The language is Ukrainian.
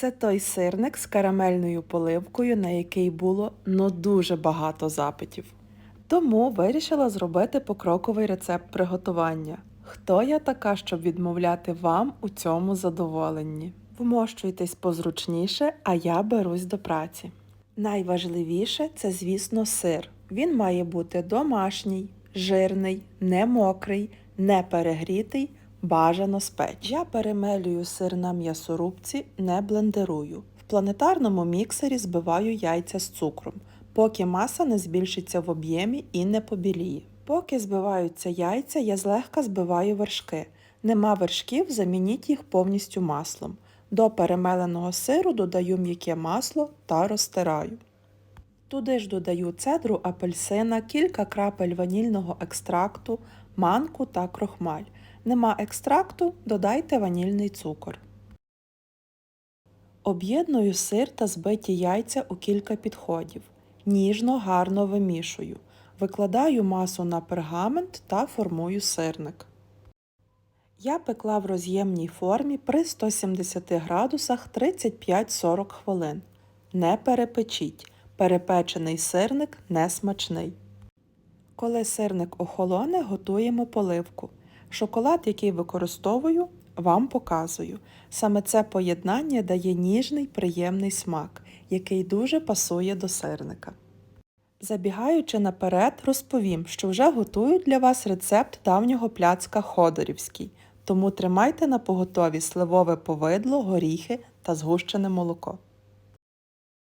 Це той сирник з карамельною поливкою, на який було ну дуже багато запитів. Тому вирішила зробити покроковий рецепт приготування. Хто я така, щоб відмовляти вам у цьому задоволенні? Вмощуйтесь позручніше, а я берусь до праці. Найважливіше це, звісно, сир. Він має бути домашній, жирний, не мокрий, не перегрітий, бажано спеч. Я перемелюю сир на м'ясорубці, не блендерую. В планетарному міксері збиваю яйця з цукром, поки маса не збільшиться в об'ємі і не побіліє. Поки збиваються яйця, я злегка збиваю вершки. Нема вершків, замініть їх повністю маслом. До перемеленого сиру додаю м'яке масло та розтираю. Туди ж додаю цедру апельсина, кілька крапель ванільного екстракту, манку та крохмаль. Нема екстракту, додайте ванільний цукор. Об'єдную сир та збиті яйця у кілька підходів. Ніжно гарно вимішую. Викладаю масу на пергамент та формую сирник. Я пекла в роз'ємній формі при 170 градусах 35-40 хвилин. Не перепечіть. Перепечений сирник не смачний. Коли сирник охолоне, готуємо поливку. Шоколад, який використовую, вам показую. Саме це поєднання дає ніжний приємний смак, який дуже пасує до сирника. Забігаючи наперед, розповім, що вже готую для вас рецепт давнього пляцка Ходорівський, тому тримайте на поготові сливове повидло, горіхи та згущене молоко.